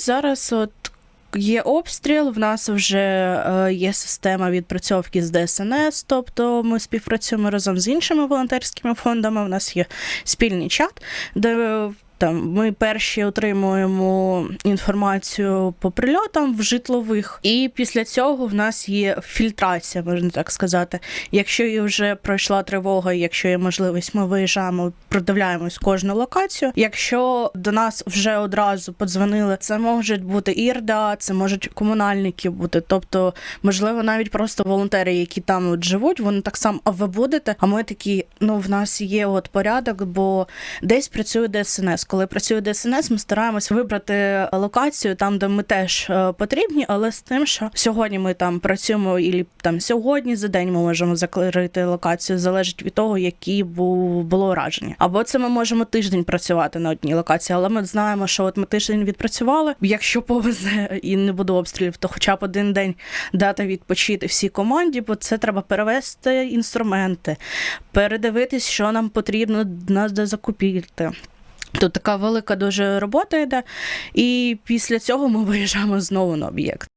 Зараз от є обстріл, в нас вже е, є система відпрацьовки з ДСНС, тобто ми співпрацюємо разом з іншими волонтерськими фондами. У нас є спільний чат, де там ми перші отримуємо інформацію по прильотам в житлових, і після цього в нас є фільтрація, можна так сказати. Якщо і вже пройшла тривога, якщо є можливість, ми виїжджаємо, продивляємось кожну локацію. Якщо до нас вже одразу подзвонили, це можуть бути ірда, це можуть комунальники бути. Тобто, можливо, навіть просто волонтери, які там от живуть, вони так само, а ви будете. А ми такі, ну в нас є от порядок, бо десь працює ДСНС. Коли працює ДСНС, ми стараємось вибрати локацію там, де ми теж е, потрібні, але з тим, що сьогодні ми там працюємо, і там сьогодні за день ми можемо закрити локацію, залежить від того, які було ураження. Або це ми можемо тиждень працювати на одній локації, але ми знаємо, що от ми тиждень відпрацювали. Якщо повезе і не буде обстрілів, то хоча б один день дати відпочити всій команді, бо це треба перевести інструменти, передивитись, що нам потрібно нас де закупити. Тут така велика дуже робота йде, і після цього ми виїжджаємо знову на об'єкт.